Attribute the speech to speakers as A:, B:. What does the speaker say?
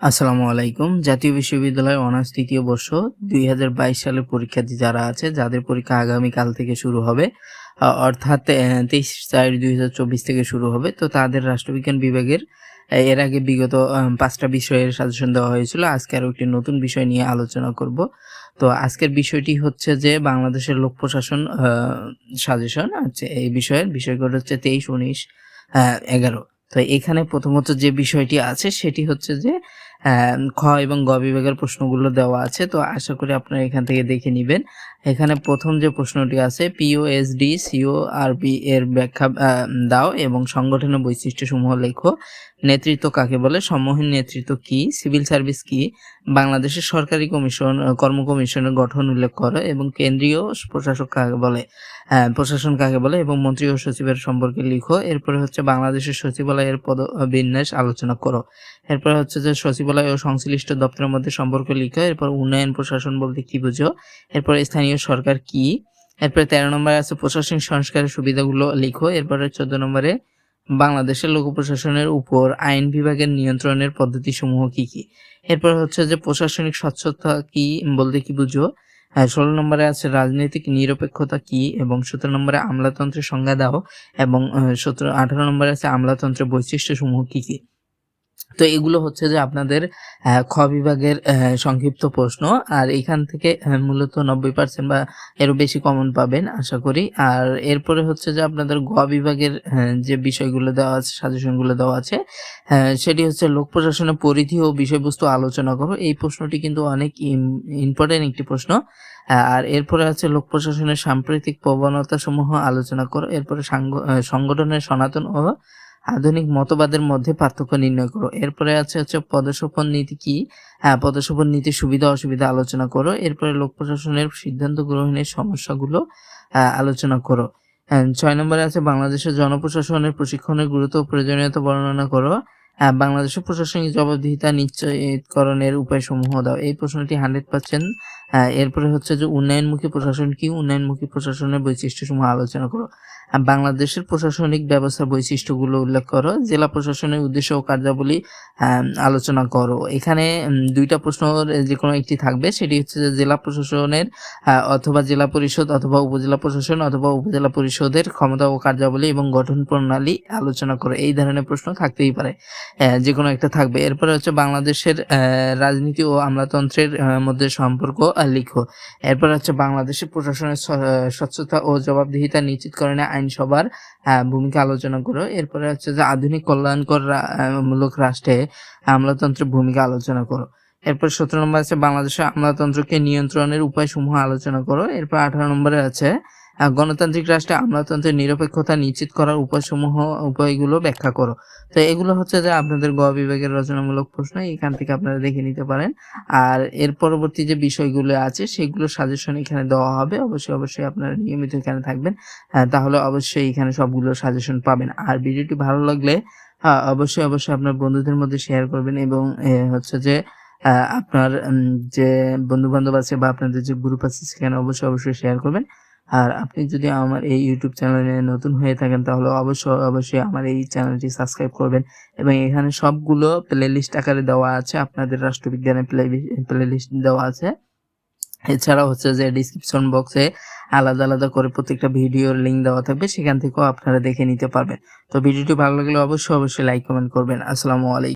A: আসসালামু আলাইকুম। জাতীয় বিশ্ববিদ্যালয় অনার্স তৃতীয় বর্ষ দুই হাজার বাইশ সালের পরীক্ষার্থী যারা আছে, যাদের পরীক্ষা আগামীকাল থেকে শুরু হবে অর্থাৎ তেইশ চার দুই থেকে শুরু হবে, তো তাদের রাষ্ট্রবিজ্ঞান বিভাগের এর আগে বিগত পাঁচটা বিষয়ের সাজেশন দেওয়া হয়েছিল। আজকে আরও একটি নতুন বিষয় নিয়ে আলোচনা করব। তো আজকের বিষয়টি হচ্ছে যে, বাংলাদেশের লোক প্রশাসন সাজেশন আছে এই বিষয়ের। বিষয়গুলো হচ্ছে তেইশ উনিশ এগারো। তো এখানে প্রথমত যে বিষয়টি আছে সেটি হচ্ছে যে খ এবং গ বিভাগের প্রশ্নগুলো দেওয়া আছে তো আশা করি আপনারা এখান থেকে দেখে নেবেন। এখানে প্রথম যে প্রশ্নটি আছে পিওএসডি সিও আরবি এর ব্যাখ্যা দাও এবং সংগঠনের বৈশিষ্ট্যসমূহ লেখো। নেতৃত্ব কাকে বলে? সম্মোহীন নেতৃত্ব কি? সিভিল সার্ভিস কি? বাংলাদেশের সরকারি কমিশন কর্ম কমিশনের গঠন উল্লেখ করো এবং কেন্দ্রীয় প্রশাসক কাকে বলে? আহ, প্রশাসন কাকে বলে এবং মন্ত্রী ও সচিবের সম্পর্কে লিখো। এরপরে হচ্ছে বাংলাদেশের সচিবালয়ের পদ বিন্যাস আলোচনা করো। এরপর হচ্ছে যে সচিবালয় ও সংশ্লিষ্ট দপ্তরের মধ্যে সম্পর্ক লিখো, এরপর উন্নয়ন, প্রশাসন বলতে কি বুঝো, এরপর স্থানীয় সরকার কি, এরপর তেরো নম্বরে আছে প্রশাসনিক সংস্কারের সুবিধাগুলো লিখো, এরপরে চোদ্দ নম্বরে বাংলাদেশের লোক প্রশাসনের উপর আইন বিভাগের নিয়ন্ত্রণের পদ্ধতিসমূহ কি কি, এরপর হচ্ছে যে প্রশাসনিক স্বচ্ছতা কি বলতে কি বুঝো হ্যাঁ ষোলো নম্বরে আছে রাজনৈতিক নিরপেক্ষতা কি, এবং সতেরো নম্বরে আমলাতন্ত্রের সংজ্ঞা দাও, এবং সতেরো, আঠারো নম্বরে আছে আমলাতন্ত্রের বৈশিষ্ট্যসমূহ কি কি। তো এগুলো হচ্ছে যে আপনাদের খ বিভাগের সংক্ষিপ্ত প্রশ্ন। আর এখান থেকে মূলত নব্বই পার্সেন্ট বা এরও বেশি কমন পাবেন, আশা করি। আর এরপরে হচ্ছে যে আপনাদের গ বিভাগের যে বিষয়গুলো দেওয়া আছে সাজেশনগুলো দেওয়া আছে সেটি হচ্ছে লোক প্রশাসনের পরিধি ও বিষয়বস্তু আলোচনা করো। এই প্রশ্নটি কিন্তু অনেক ইম্পর্টেন্ট একটি প্রশ্ন। আর এরপরে আছে লোক প্রশাসনের সাম্প্রতিক প্রবণতা সমূহ আলোচনা করো। এরপরে সাংগ- সংগঠনের সনাতন ও আধুনিক মতবাদের মধ্যে পার্থক্য নির্ণয় করো। এরপরে আছে হচ্ছে পদসোপন নীতি কি? হ্যাঁ পদসোপন নীতি সুবিধা অসুবিধা আলোচনা করো। এরপরে লোক প্রশাসনের সিদ্ধান্ত গ্রহণের সমস্যাগুলো আলোচনা করো। ছয় নম্বরে আছে বাংলাদেশের জনপ্রশাসনের প্রশিক্ষণের গুরুত্ব প্রয়োজনীয়তা বর্ণনা করো। বাংলাদেশের প্রশাসনিক জবাবদিহিতা নিশ্চয়করণের উপায়সমূহ দাও। এই প্রশ্নটি হান্ড্রেড পার্সেন্ট এরপরে হচ্ছে যে উন্নয়নমুখী প্রশাসন কি? উন্নয়নমুখী প্রশাসনের বৈশিষ্ট্যসমূহ আলোচনা করো। বাংলাদেশের প্রশাসনিক ব্যবস্থার বৈশিষ্ট্যগুলো উল্লেখ করো, জেলা প্রশাসনের উদ্দেশ্য ও কার্যাবলী আলোচনা করো। এখানে দুইটা প্রশ্ন যে কোনো একটি থাকবে, সেটি হচ্ছে যে জেলা প্রশাসনের অথবা জেলা পরিষদ অথবা উপজেলা প্রশাসন অথবা উপজেলা পরিষদের ক্ষমতা ও কার্যাবলী এবং গঠন প্রণালী আলোচনা করো। এই ধরনের প্রশ্ন থাকতেই পারে। যে কোনো একটা থাকবে। এরপরে হচ্ছে বাংলাদেশের রাজনীতি ও আমলাতন্ত্রের মধ্যে সম্পর্ক লিখো। এরপর হচ্ছে বাংলাদেশের প্রশাসনের স্বচ্ছতা ও জবাবদিহিতা নিশ্চিতকরণে আইনসভার ভূমিকা আলোচনা করো। এরপরে হচ্ছে যে আধুনিক কল্যাণকর মূলক রাষ্ট্রে আমলাতন্ত্রের ভূমিকা আলোচনা করো। এরপর সতেরো নম্বর আছে বাংলাদেশের আমলাতন্ত্রকে নিয়ন্ত্রণের উপায় উপায়সমূহ আলোচনা করো। এরপর আঠারো নম্বরে আছে গণতান্ত্রিক রাষ্ট্রে আমলাতন্ত্রের নিরপেক্ষতা নিশ্চিত করার উপায়সমূহ, উপায়গুলো ব্যাখ্যা করো। তো এগুলো হচ্ছে যে আপনাদের গ বিভাগের রচনামূলক প্রশ্ন, এখান থেকে আপনারা দেখে নিতে পারেন। আর এর পরবর্তী যে বিষয়গুলো আছে, সেগুলো সাজেশন এখানে দেওয়া হবে। অবশ্যই অবশ্যই আপনারা নিয়মিত এখানে থাকবেন। তাহলে অবশ্যই এখানে সবগুলো সাজেশন পাবেন। আর ভিডিওটি ভালো লাগলে অবশ্যই অবশ্যই আপনার বন্ধুদের মধ্যে শেয়ার করবেন এবং হচ্ছে যে আপনার যে বন্ধু বান্ধব আছে বা আপনাদের যে গ্রুপ আছে, সেখানে অবশ্যই অবশ্যই শেয়ার করবেন। আর আপনি যদি আমার এই ইউটিউব চ্যানেলে নতুন হয়ে থাকেন, তাহলে অবশ্যই অবশ্যই আমার এই চ্যানেলটি সাবস্ক্রাইব করবেন। এবং এখানে সবগুলো প্লেলিস্ট আকারে দেওয়া আছে, আপনাদের রাষ্ট্রবিজ্ঞানের প্লে প্লেলিস্ট দেওয়া আছে। এছাড়া হচ্ছে যে ডিসক্রিপশন বক্সে আলাদা আলাদা করে প্রত্যেকটা ভিডিওর লিঙ্ক দেওয়া থাকবে, সেখান থেকেও আপনারা দেখে নিতে পারবেন। তো ভিডিওটি ভালো লাগলে অবশ্যই অবশ্যই লাইক কমেন্ট করবেন। আসসালামু আলাইকুম।